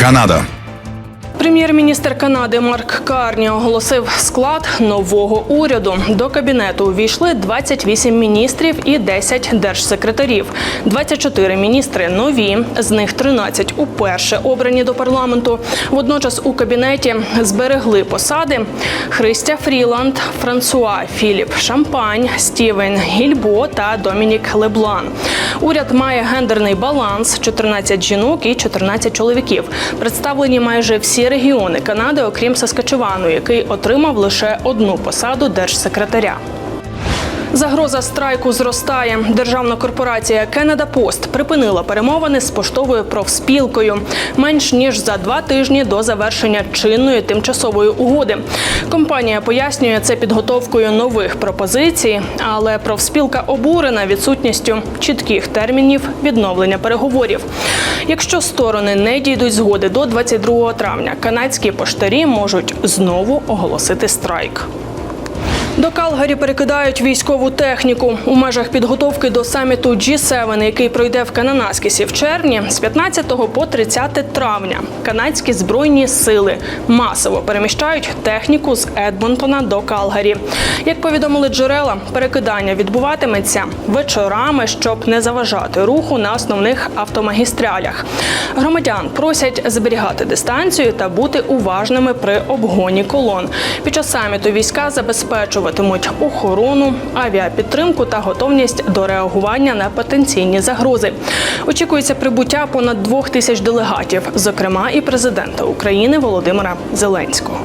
Canadá. Прем'єр-міністр Канади Марк Карні оголосив склад нового уряду. До кабінету увійшли 28 міністрів і 10 держсекретарів. 24 міністри нові, з них 13 уперше обрані до парламенту. Водночас у кабінеті зберегли посади Христя Фріланд, Франсуа Філіп Шампань, Стівен Гільбо та Домінік Леблан. Уряд має гендерний баланс: 14 жінок і 14 чоловіків. Представлені майже всі регіони Канади, окрім Саскачевану, який отримав лише одну посаду держсекретаря. Загроза страйку зростає. Державна корпорація Canada Post припинила перемовини з поштовою профспілкою менш ніж за два тижні до завершення чинної тимчасової угоди. Компанія пояснює це підготовкою нових пропозицій, але профспілка обурена відсутністю чітких термінів відновлення переговорів. Якщо сторони не дійдуть згоди до 22 травня, канадські поштарі можуть знову оголосити страйк. До Калгарі перекидають військову техніку у межах підготовки до саміту G7, який пройде в Кананаскісі в червні з 15 по 30 травня. Канадські збройні сили масово переміщають техніку з Едмонтона до Калгарі. Як повідомили джерела, перекидання відбуватиметься вечорами, щоб не заважати руху на основних автомагістралях. Громадян просять зберігати дистанцію та бути уважними при обгоні колон. Під час саміту війська забезпечуватимуть охорону, авіапідтримку та готовність до реагування на потенційні загрози. Очікується прибуття понад двох тисяч делегатів, зокрема і президента України Володимира Зеленського.